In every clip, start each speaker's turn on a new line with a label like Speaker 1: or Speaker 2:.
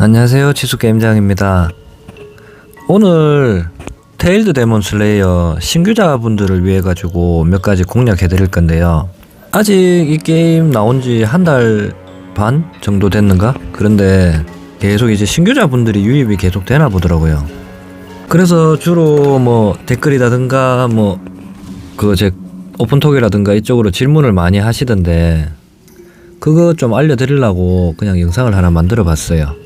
Speaker 1: 안녕하세요. 치수게임장입니다. 오늘 테일드 데몬 슬레이어 신규자분들을 위해 가지고 몇 가지 공략해 드릴 건데요. 아직 이 게임 나온 지 한 달 반 정도 됐는가? 그런데 계속 이제 신규자분들이 유입이 계속 되나 보더라고요. 그래서 주로 뭐 댓글이라든가 뭐 그 제 오픈톡이라든가 이쪽으로 질문을 많이 하시던데 그거 좀 알려드리려고 그냥 영상을 하나 만들어 봤어요. 그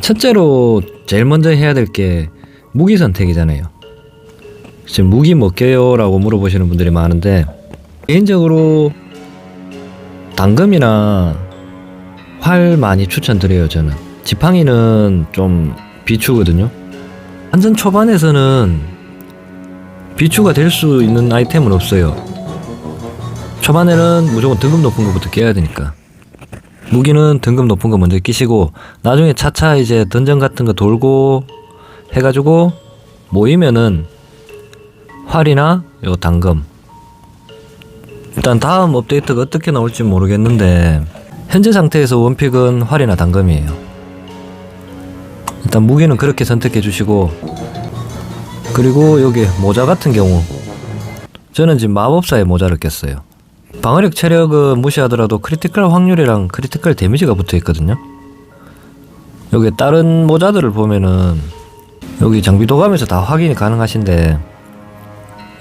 Speaker 1: 첫째로 제일 먼저 해야 될 게 무기 선택이잖아요. 지금 무기 뭐 껴요라고 물어보시는 분들이 많은데 개인적으로 당금이나 활 많이 추천드려요 저는. 지팡이는 좀 비추거든요. 완전 초반에서는 비추가 될 수 있는 아이템은 없어요. 초반에는 무조건 등급 높은 것부터 깨야 되니까. 무기는 등급 높은 거 먼저 끼시고 나중에 차차 이제 던전 같은 거 돌고 해가지고 모이면은 활이나 요 당금 일단 다음 업데이트가 어떻게 나올지 모르겠는데 현재 상태에서 원픽은 활이나 당금이에요. 일단 무기는 그렇게 선택해 주시고 그리고 여기 모자 같은 경우 저는 지금 마법사의 모자를 꼈어요 방어력 체력은 무시하더라도 크리티컬 확률이랑 크리티컬 데미지가 붙어 있거든요. 여기 다른 모자들을 보면은 여기 장비 도감에서 다 확인이 가능하신데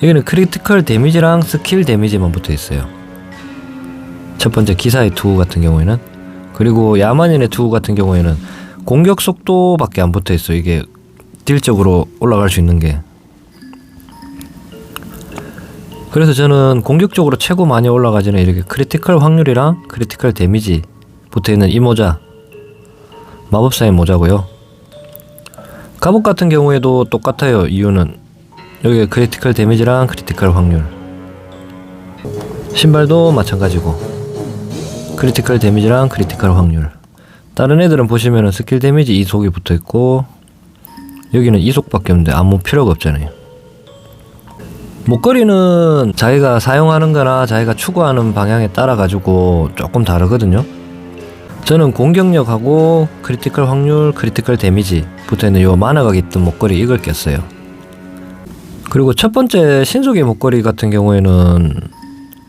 Speaker 1: 여기는 크리티컬 데미지랑 스킬 데미지만 붙어 있어요. 첫 번째 기사의 투구 같은 경우에는 그리고 야만인의 투구 같은 경우에는 공격 속도밖에 안 붙어 있어. 요 이게 딜적으로 올라갈 수 있는 게 그래서 저는 공격적으로 최고 많이 올라가지는 이렇게 크리티컬 확률이랑 크리티컬 데미지 붙어있는 이 모자 마법사의 모자고요. 갑옷 같은 경우에도 똑같아요 이유는. 여기 크리티컬 데미지랑 크리티컬 확률. 신발도 마찬가지고 크리티컬 데미지랑 크리티컬 확률. 다른 애들은 보시면은 스킬 데미지 이속이 붙어있고 여기는 이속밖에 없는데 아무 필요가 없잖아요 목걸이는 자기가 사용하는 거나 자기가 추구하는 방향에 따라 가지고 조금 다르거든요. 저는 공격력하고 크리티컬 확률, 크리티컬 데미지 붙어 있는 요 만화가 깃든 목걸이 이걸 꼈어요. 그리고 첫 번째 신속의 목걸이 같은 경우에는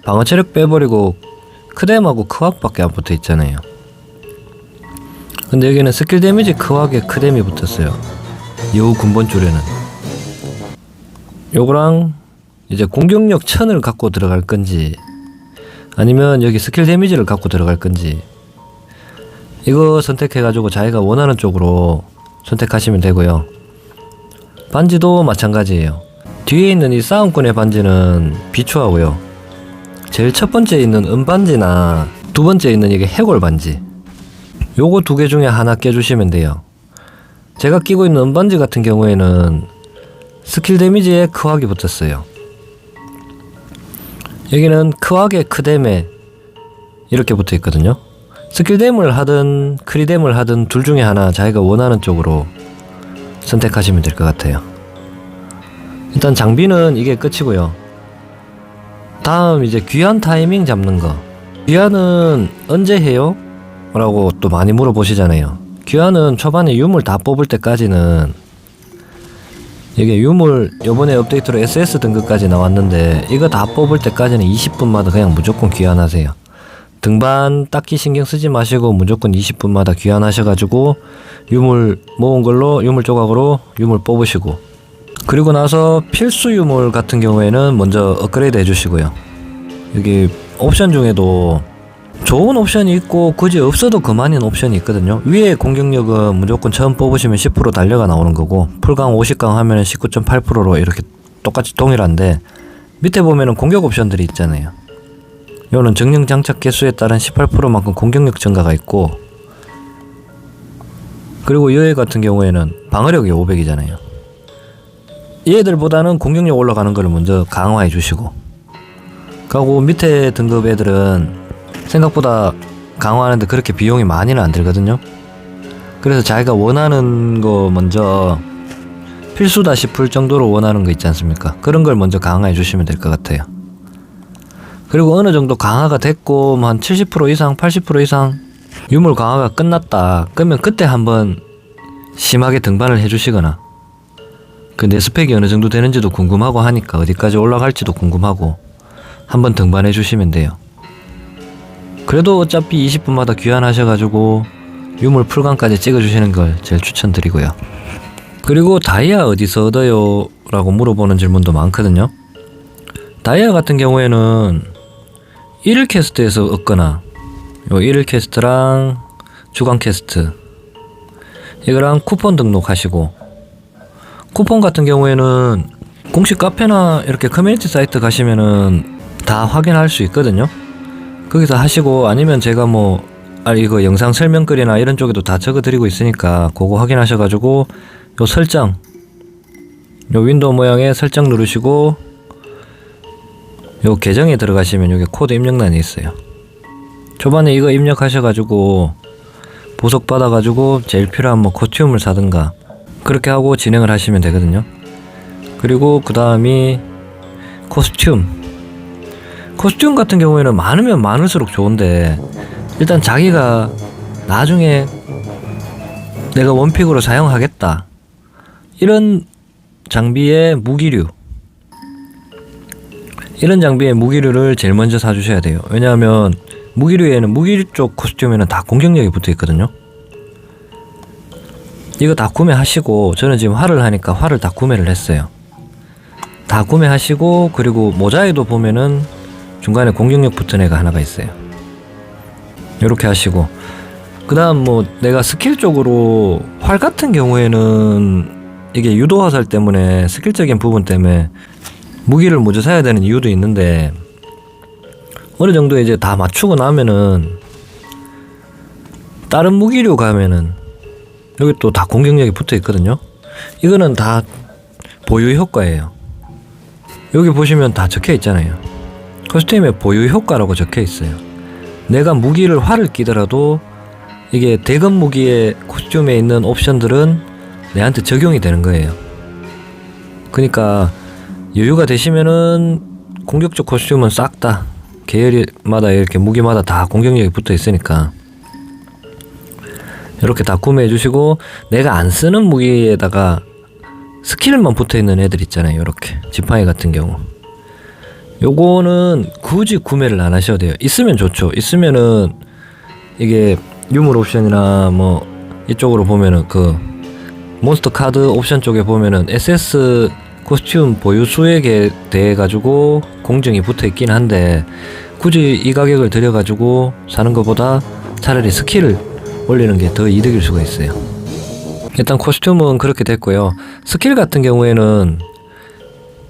Speaker 1: 방어 체력 빼버리고 크뎀하고 크왁밖에 안 붙어 있잖아요. 근데 여기는 스킬 데미지 크왁에 크뎀이 붙었어요. 요 근본 줄에는. 요거랑 이제 공격력 천을 갖고 들어갈 건지 아니면 여기 스킬 데미지를 갖고 들어갈 건지 이거 선택해가지고 자기가 원하는 쪽으로 선택하시면 되고요. 반지도 마찬가지예요. 뒤에 있는 이 싸움꾼의 반지는 비추하고요. 제일 첫 번째 있는 은반지나 두 번째 있는 이게 해골 반지. 요거 두 개 중에 하나 깨주시면 돼요. 제가 끼고 있는 은반지 같은 경우에는 스킬 데미지에 크학이 붙었어요. 여기는 크왁의 크뎀에 이렇게 붙어 있거든요. 스킬뎀을 하든 크리뎀을 하든 둘 중에 하나 자기가 원하는 쪽으로 선택하시면 될 것 같아요. 일단 장비는 이게 끝이고요. 다음 이제 귀한 타이밍 잡는 거. 귀한은 언제 해요? 라고 또 많이 물어보시잖아요. 귀한은 초반에 유물 다 뽑을 때까지는 이게 유물 요번에 업데이트로 SS 등급까지 나왔는데 이거 다 뽑을 때까지는 20분마다 그냥 무조건 귀환하세요. 등반 딱히 신경 쓰지 마시고 무조건 20분마다 귀환하셔가지고 유물 모은 걸로 유물 조각으로 유물 뽑으시고 그리고 나서 필수 유물 같은 경우에는 먼저 업그레이드 해주시고요. 여기 옵션 중에도 좋은 옵션이 있고 굳이 없어도 그만인 옵션이 있거든요. 위에 공격력은 무조건 처음 뽑으시면 10% 달려가 나오는 거고 풀강 50강 하면 19.8%로 이렇게 똑같이 동일한데 밑에 보면은 공격 옵션들이 있잖아요. 요는 정령 장착 개수에 따른 18%만큼 공격력 증가가 있고 그리고 여애 같은 경우에는 방어력이 500이잖아요. 얘들보다는 공격력 올라가는 걸 먼저 강화해 주시고 그리고 밑에 등급 애들은 생각보다 강화하는데 그렇게 비용이 많이는 안 들거든요. 그래서 자기가 원하는 거 먼저 필수다 싶을 정도로 원하는 거 있지 않습니까? 그런 걸 먼저 강화해 주시면 될 것 같아요. 그리고 어느 정도 강화가 됐고 뭐 한 70% 이상, 80% 이상 유물 강화가 끝났다. 그러면 그때 한번 심하게 등반을 해주시거나 그 내 스펙이 어느 정도 되는지도 궁금하고 하니까 어디까지 올라갈지도 궁금하고 한번 등반해 주시면 돼요. 그래도 어차피 20분마다 귀환하셔가지고 유물 풀강까지 찍어주시는 걸 제일 추천드리고요. 그리고 다이아 어디서 얻어요? 라고 물어보는 질문도 많거든요. 다이아 같은 경우에는 1일 캐스트에서 얻거나 요 1일 캐스트랑 주간 캐스트 이거랑 쿠폰 등록하시고 쿠폰 같은 경우에는 공식 카페나 이렇게 커뮤니티 사이트 가시면은 다 확인할 수 있거든요. 거기서 하시고 아니면 제가 뭐 아, 이거 영상 설명글이나 이런 쪽에도 다 적어드리고 있으니까 그거 확인하셔가지고 요 설정 요 윈도우 모양의 설정 누르시고 요 계정에 들어가시면 여기 코드 입력란이 있어요. 초반에 이거 입력하셔가지고 보석 받아가지고 제일 필요한 뭐 코스튬을 사든가 그렇게 하고 진행을 하시면 되거든요. 그리고 그 다음이 코스튬. 코스튬 같은 경우에는 많으면 많을수록 좋은데 일단 자기가 나중에 내가 원픽으로 사용하겠다. 이런 장비의 무기류. 이런 장비의 무기류를 제일 먼저 사주셔야 돼요. 왜냐하면 무기류에는 무기류 쪽 코스튬에는 다 공격력이 붙어 있거든요. 이거 다 구매하시고 저는 지금 활을 하니까 활을 다 구매를 했어요. 다 구매하시고 그리고 모자에도 보면은 중간에 공격력 붙은 애가 하나가 있어요. 이렇게 하시고 그 다음 뭐 내가 스킬 쪽으로 활 같은 경우에는 이게 유도 화살 때문에 스킬적인 부분 때문에 무기를 먼저 사야 되는 이유도 있는데 어느 정도 이제 다 맞추고 나면은 다른 무기류 가면은 여기 또 다 공격력이 붙어 있거든요. 이거는 다 보유 효과예요. 여기 보시면 다 적혀 있잖아요. 커스튬에 보유 효과라고 적혀 있어요. 내가 무기를 활을 끼더라도 이게 대검 무기의 코스튬에 있는 옵션들은 내한테 적용이 되는 거예요. 그러니까 여유가 되시면은 공격적 코스튬은 싹 다 계열마다 이렇게 무기마다 다 공격력이 붙어 있으니까 이렇게 다 구매해 주시고 내가 안 쓰는 무기에다가 스킬만 붙어 있는 애들 있잖아요. 이렇게 지팡이 같은 경우. 요거는 굳이 구매를 안 하셔도 돼요. 있으면 좋죠. 있으면은 이게 유물 옵션이나 뭐 이쪽으로 보면은 그 몬스터 카드 옵션 쪽에 보면은 SS 코스튬 보유 수액에 대해 가지고 공정이 붙어 있긴 한데 굳이 이 가격을 들여 가지고 사는 것보다 차라리 스킬을 올리는 게 더 이득일 수가 있어요. 일단 코스튬은 그렇게 됐고요. 스킬 같은 경우에는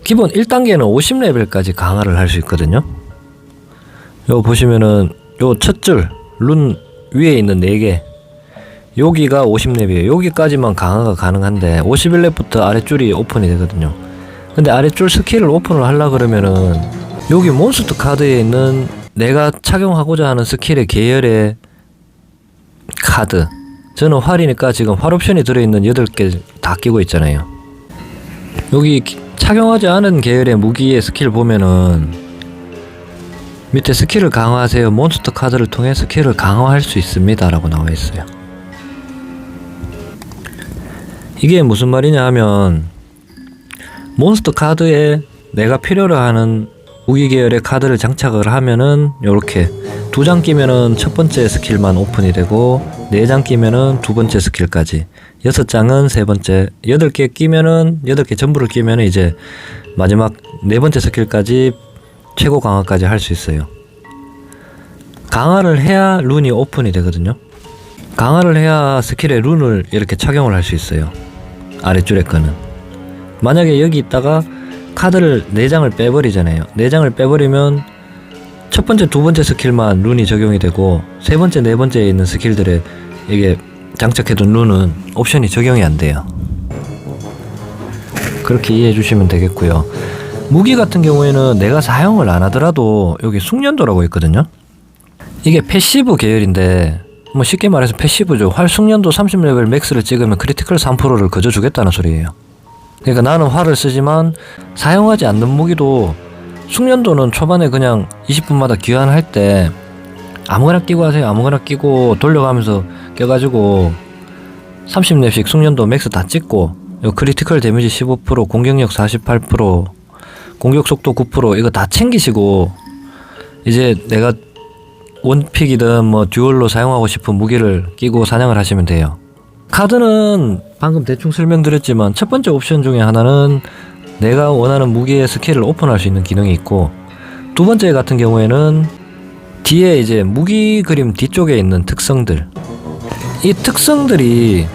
Speaker 1: 기본 1단계는 50레벨까지 강화를 할 수 있거든요. 요 보시면은 요 첫 줄 룬 위에 있는 4개 여기가 50렙이에요. 여기까지만 강화가 가능한데 51렙부터 아랫줄이 오픈이 되거든요. 근데 아랫줄 스킬을 오픈을 하려 그러면은 여기 몬스터 카드에 있는 내가 착용하고자 하는 스킬의 계열의 카드 저는 활이니까 지금 활 옵션이 들어있는 8개 다 끼고 있잖아요. 여기 기- 착용하지 않은 계열의 무기의 스킬 보면은 밑에 스킬을 강화하세요. 몬스터 카드를 통해 스킬을 강화할 수 있습니다. 라고 나와 있어요. 이게 무슨 말이냐 하면 몬스터 카드에 내가 필요로 하는 무기 계열의 카드를 장착을 하면은 요렇게 두 장 끼면은 첫 번째 스킬만 오픈이 되고 네장 끼면은 두 번째 스킬까지 여섯 장은 세 번째 여덟 개 끼면은 여덟 개 전부를 끼면은 이제 마지막 네 번째 스킬까지 최고 강화까지 할 수 있어요. 강화를 해야 룬이 오픈이 되거든요. 강화를 해야 스킬에 룬을 이렇게 착용을 할 수 있어요. 아래줄에 거는. 만약에 여기 있다가 카드를 4장을 빼버리잖아요. 4장을 빼버리면 첫 번째, 두 번째 스킬만 룬이 적용이 되고 세 번째, 네 번째에 있는 스킬들에 이게 장착해둔 룬은 옵션이 적용이 안 돼요. 그렇게 이해해 주시면 되겠고요. 무기 같은 경우에는 내가 사용을 안 하더라도 여기 숙련도라고 있거든요. 이게 패시브 계열인데 뭐 쉽게 말해서 패시브죠. 활 숙련도 30레벨 맥스를 찍으면 크리티컬 3%를 거저 주겠다는 소리예요. 그러니까 나는 활을 쓰지만 사용하지 않는 무기도 숙련도는 초반에 그냥 20분마다 귀환할 때 아무거나 끼고 하세요. 아무거나 끼고 돌려가면서 껴가지고 30렙씩 숙련도 맥스 다 찍고 요 크리티컬 데미지 15% 공격력 48% 공격 속도 9% 이거 다 챙기시고 이제 내가 원픽이든 뭐 듀얼로 사용하고 싶은 무기를 끼고 사냥을 하시면 돼요. 카드는 방금 대충 설명드렸지만 첫 번째 옵션 중에 하나는 내가 원하는 무기의 스킬을 오픈할 수 있는 기능이 있고 두 번째 같은 경우에는 뒤에 이제 무기 그림 뒤쪽에 있는 특성들 이 특성들이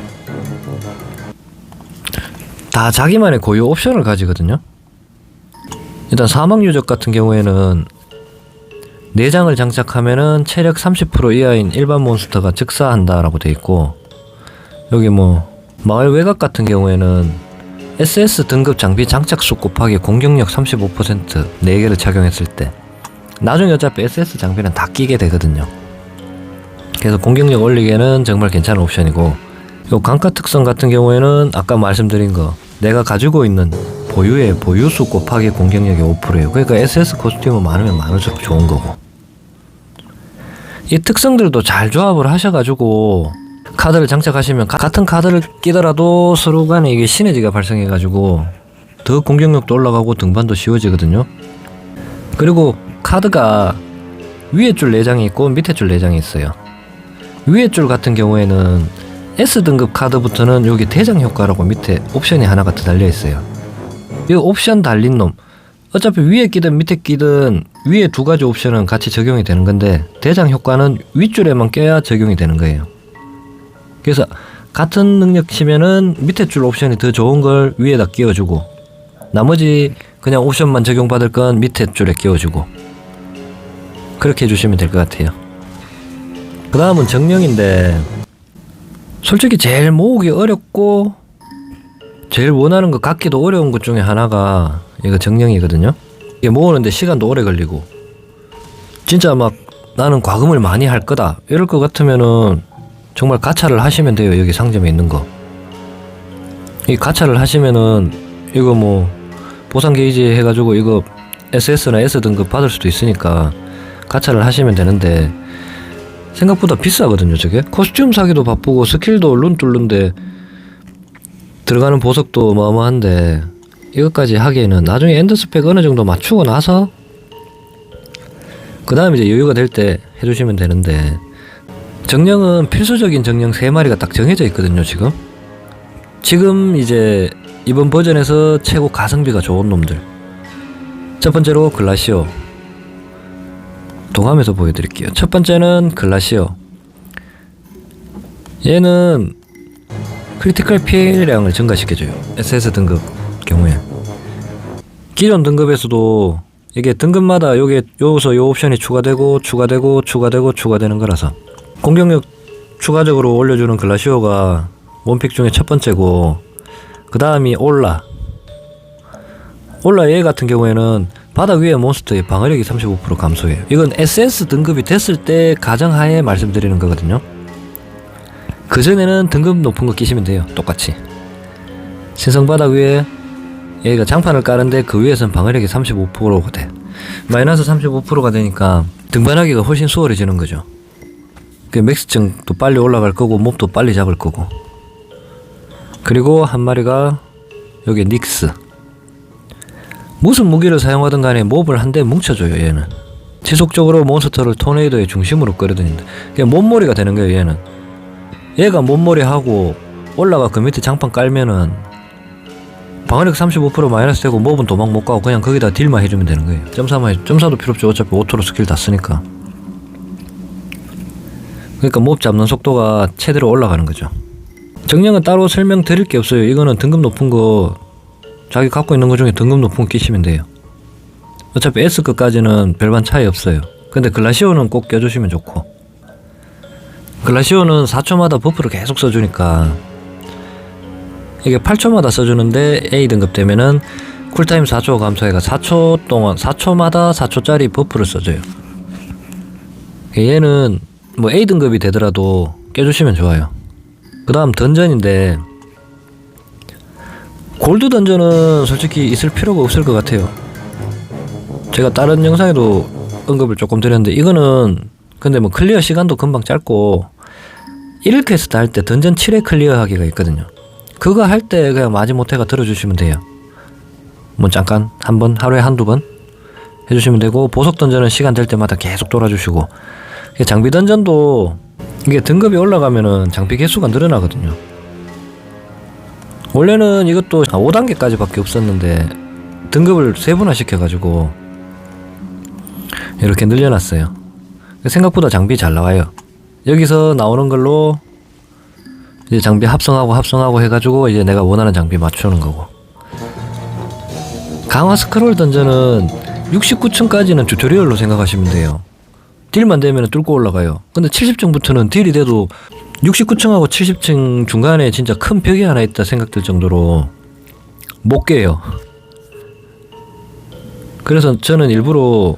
Speaker 1: 다 자기만의 고유 옵션을 가지거든요. 일단 사막 유적 같은 경우에는 내장을 장착하면은 체력 30% 이하인 일반 몬스터가 즉사한다 라고 돼 있고 여기 뭐 마을 외곽 같은 경우에는 SS 등급 장비 장착수 곱하기 공격력 35% 4개를 착용했을 때 나중에 어차피 SS 장비는 다 끼게 되거든요. 그래서 공격력 올리기에는 정말 괜찮은 옵션이고 요 강가 특성 같은 경우에는 아까 말씀드린 거 내가 가지고 있는 보유의 보유수 곱하기 공격력이 5%예요. 그러니까 SS 코스튬은 많으면 많을수록 좋은 거고. 이 특성들도 잘 조합을 하셔가지고 카드를 장착하시면 가- 같은 카드를 끼더라도 서로 간에 이게 시너지가 발생해가지고 더 공격력도 올라가고 등반도 쉬워지거든요. 그리고 카드가 위에 줄 4장이 있고 밑에 줄 4장이 있어요. 위에 줄 같은 경우에는 S등급 카드부터는 여기 대장 효과라고 밑에 옵션이 하나가 더 달려 있어요. 이 옵션 달린 놈 어차피 위에 끼든 밑에 끼든 위에 두 가지 옵션은 같이 적용이 되는 건데 대장 효과는 윗줄에만 껴야 적용이 되는 거예요. 그래서 같은 능력 치면은 밑에 줄 옵션이 더 좋은 걸 위에다 끼워주고 나머지 그냥 옵션만 적용받을 건 밑에 줄에 끼워주고 그렇게 해주시면 될 것 같아요. 그 다음은 정령인데 솔직히 제일 모으기 어렵고 제일 원하는 것 갖기도 어려운 것 중에 하나가 이거 정령이거든요. 이게 모으는데 시간도 오래 걸리고 진짜 막 나는 과금을 많이 할 거다 이럴 것 같으면은 정말 가차를 하시면 돼요 여기 상점에 있는 거. 이 가차를 하시면은 이거 뭐 보상 게이지 해가지고 이거 SS나 S 등급 받을 수도 있으니까 가차를 하시면 되는데 생각보다 비싸거든요 저게 코스튬 사기도 바쁘고 스킬도 룬 뚫는데 들어가는 보석도 어마어마한데 이것까지 하기에는 나중에 엔더 스펙 어느 정도 맞추고 나서 그 다음에 이제 여유가 될 때 해주시면 되는데 정령은 필수적인 정령 3마리가 딱 정해져 있거든요 지금. 지금 이제 이번 버전에서 최고 가성비가 좋은 놈들. 첫 번째로 글라시오. 동함에서 보여드릴게요. 첫 번째는 글라시오. 얘는 크리티컬 피해량을 증가시켜줘요. SS 등급 경우에. 기존 등급에서도 이게 등급마다 요게 요서 요 옵션이 추가되고 추가되고 추가되고 추가되는 거라서 공격력 추가적으로 올려주는 글라시오가 원픽 중에 첫 번째고 그 다음이 올라. 올라 얘 같은 경우에는 바닥 위에 몬스터의 방어력이 35% 감소해요. 이건 SS 등급이 됐을 때 가정하에 말씀드리는 거거든요. 그전에는 등급 높은 거 끼시면 돼요. 똑같이. 신성 바닥 위에 얘가 장판을 까는데 그 위에선 방어력이 35%가 돼. 마이너스 35%가 되니까 등반하기가 훨씬 수월해지는 거죠 그 맥스층도 빨리 올라갈 거고 몹도 빨리 잡을 거고. 그리고 한 마리가 여기 닉스. 무슨 무기를 사용하든 간에 몹을 한 대 뭉쳐줘요 얘는. 지속적으로 몬스터를 토네이도의 중심으로 끌어들인다. 그게 몸머리가 되는 거예요 얘는. 얘가 몸머리 하고 올라가 그 밑에 장판 깔면은 방어력 35% 마이너스 되고 몹은 도망 못 가고 그냥 거기다 딜만 해주면 되는 거예요. 점사만 해, 점사도 필요 없죠. 어차피 오토로 스킬 다 쓰니까 그러니까 몹 잡는 속도가 최대로 올라가는 거죠. 정령은 따로 설명드릴 게 없어요. 이거는 등급 높은 거 자기 갖고 있는 것 중에 등급 높은 거 끼시면 돼요. 어차피 S급까지는 별반 차이 없어요. 근데 글라시오는 꼭 껴주시면 좋고. 글라시오는 4초마다 버프를 계속 써주니까 이게 8초마다 써주는데 A 등급 되면은 쿨타임 4초 감소해가 4초 동안 4초마다 4초짜리 버프를 써줘요. 얘는 뭐 A 등급이 되더라도 껴주시면 좋아요 그 다음 던전인데 골드 던전은 솔직히 있을 필요가 없을 것 같아요 제가 다른 영상에도 언급을 조금 드렸는데 이거는 근데 뭐 클리어 시간도 금방 짧고 1일 퀘스트 할 때 던전 7회 클리어 하기가 있거든요. 그거 할 때 그냥 마지못해가 들어주시면 돼요. 뭐 잠깐 한 번 하루에 한두 번 해주시면 되고 보석 던전은 시간 될 때마다 계속 돌아주시고 장비 던전도 이게 등급이 올라가면은 장비 개수가 늘어나거든요. 원래는 이것도 5단계까지 밖에 없었는데 등급을 세분화 시켜가지고 이렇게 늘려놨어요. 생각보다 장비 잘 나와요. 여기서 나오는 걸로 이제 장비 합성하고 합성하고 해가지고 이제 내가 원하는 장비 맞추는 거고. 강화 스크롤 던전은 69층까지는 튜토리얼로 생각하시면 돼요. 딜만 되면 뚫고 올라가요. 근데 70층부터는 딜이 돼도 69층하고 70층 중간에 진짜 큰 벽이 하나 있다 생각될 정도로 못 깨요. 그래서 저는 일부러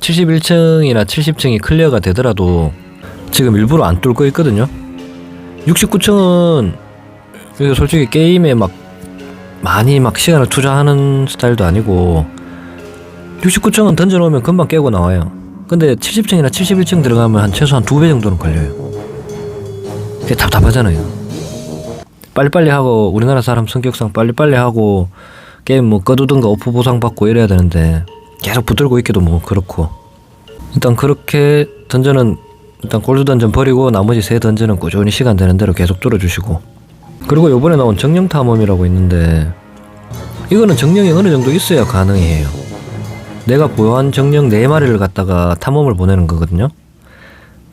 Speaker 1: 71층이나 70층이 클리어가 되더라도 지금 일부러 안 뚫고 있거든요. 69층은 솔직히 게임에 막 많이 막 시간을 투자하는 스타일도 아니고 69층은 던져놓으면 금방 깨고 나와요. 근데 70층이나 71층 들어가면 한 최소한 두 배 정도는 걸려요. 그게 답답하잖아요. 빨리빨리 하고 우리나라 사람 성격상 빨리빨리 하고 게임 뭐 꺼두든가 오프 보상 받고 이래야 되는데 계속 붙들고 있기도 뭐 그렇고 일단 그렇게 던전은 일단 골드 던전 버리고 나머지 세 던전은 꾸준히 시간 되는 대로 계속 뚫어주시고 그리고 요번에 나온 정령 탐험이라고 있는데 이거는 정령이 어느 정도 있어야 가능해요. 내가 보유한 정령 네 마리를 갖다가 탐험을 보내는 거거든요.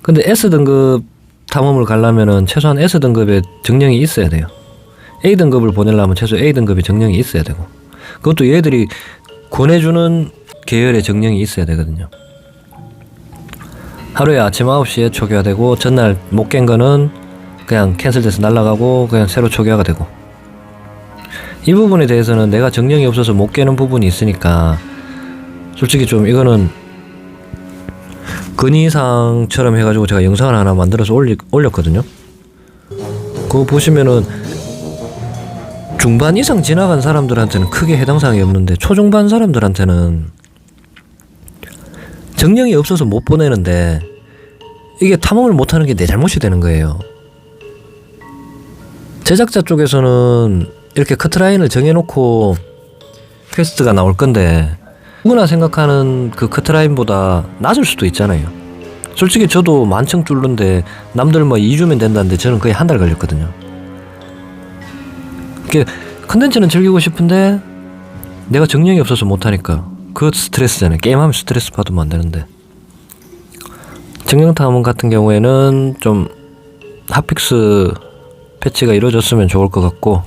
Speaker 1: 근데 S 등급 탐험을 가려면은 최소한 S 등급의 정령이 있어야 돼요. A 등급을 보내려면 최소 A 등급의 정령이 있어야 되고 그것도 얘들이 권해주는 계열의 정령이 있어야 되거든요. 하루에 아침 9시에 초기화 되고 전날 못 깬 거는 그냥 캔슬돼서 날아가고 그냥 새로 초기화가 되고 이 부분에 대해서는 내가 정령이 없어서 못 깨는 부분이 있으니까 솔직히 좀 이거는 근이상처럼 해가지고 제가 영상을 하나 만들어서 올리, 올렸거든요. 그거 보시면은 중반 이상 지나간 사람들한테는 크게 해당 사항이 없는데 초중반 사람들한테는 정령이 없어서 못 보내는데 이게 탐험을 못하는 게 내 잘못이 되는 거예요. 제작자 쪽에서는 이렇게 커트라인을 정해놓고 퀘스트가 나올 건데 누구나 생각하는 그 커트라인보다 낮을 수도 있잖아요. 솔직히 저도 만층 뚫는데 남들 뭐 2주면 된다는데 저는 거의 한 달 걸렸거든요. 이게 컨텐츠는 즐기고 싶은데 내가 정령이 없어서 못하니까 그 스트레스잖아요. 게임하면 스트레스 받으면 안 되는데. 정령 탐험 같은 경우에는 좀 핫픽스 패치가 이루어졌으면 좋을 것 같고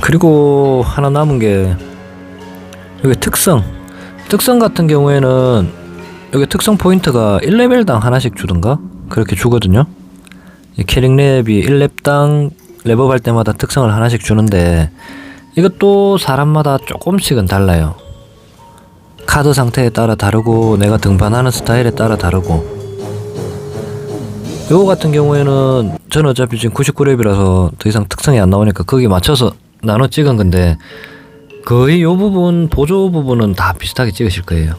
Speaker 1: 그리고 하나 남은 게 여기 특성 특성 같은 경우에는 여기 특성 포인트가 1레벨당 하나씩 주던가? 그렇게 주거든요. 이 캐릭 랩이 1렙당 랩업할 때마다 특성을 하나씩 주는데 이것도 사람마다 조금씩은 달라요. 카드 상태에 따라 다르고 내가 등반하는 스타일에 따라 다르고. 요거 같은 경우에는 저는 어차피 지금 99렙이라서 더 이상 특성이 안 나오니까 거기에 맞춰서 나눠 찍은 건데 거의 요 부분 보조 부분은 다 비슷하게 찍으실 거예요.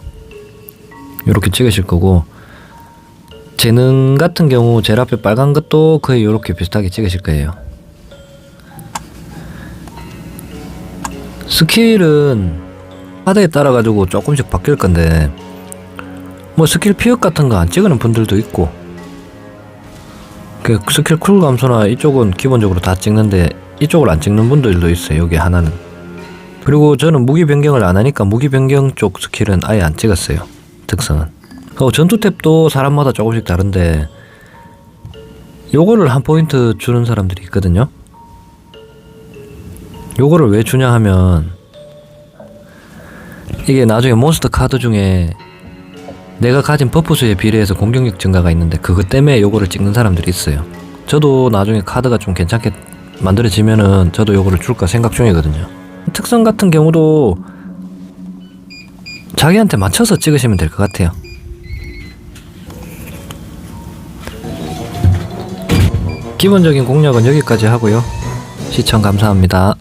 Speaker 1: 요렇게 찍으실 거고 재능 같은 경우 제일 앞에 빨간 것도 거의 요렇게 비슷하게 찍으실 거예요. 스킬은 하드에 따라 가지고 조금씩 바뀔 건데 뭐 스킬 피업 같은 거 안 찍는 분들도 있고 그 스킬 쿨 감소나 이쪽은 기본적으로 다 찍는데 이쪽을 안 찍는 분들도 있어요. 여기 하나는. 그리고 저는 무기 변경을 안 하니까 무기 변경 쪽 스킬은 아예 안 찍었어요. 특성은. 어, 전투 탭도 사람마다 조금씩 다른데 요거를 한 포인트 주는 사람들이 있거든요. 요거를 왜 주냐 하면 이게 나중에 몬스터 카드 중에 내가 가진 버프 수에 비례해서 공격력 증가가 있는데 그것 때문에 요거를 찍는 사람들이 있어요. 저도 나중에 카드가 좀 괜찮게 만들어지면은 저도 요거를 줄까 생각 중이거든요. 특성 같은 경우도 자기한테 맞춰서 찍으시면 될 것 같아요. 기본적인 공략은 여기까지 하고요. 시청 감사합니다.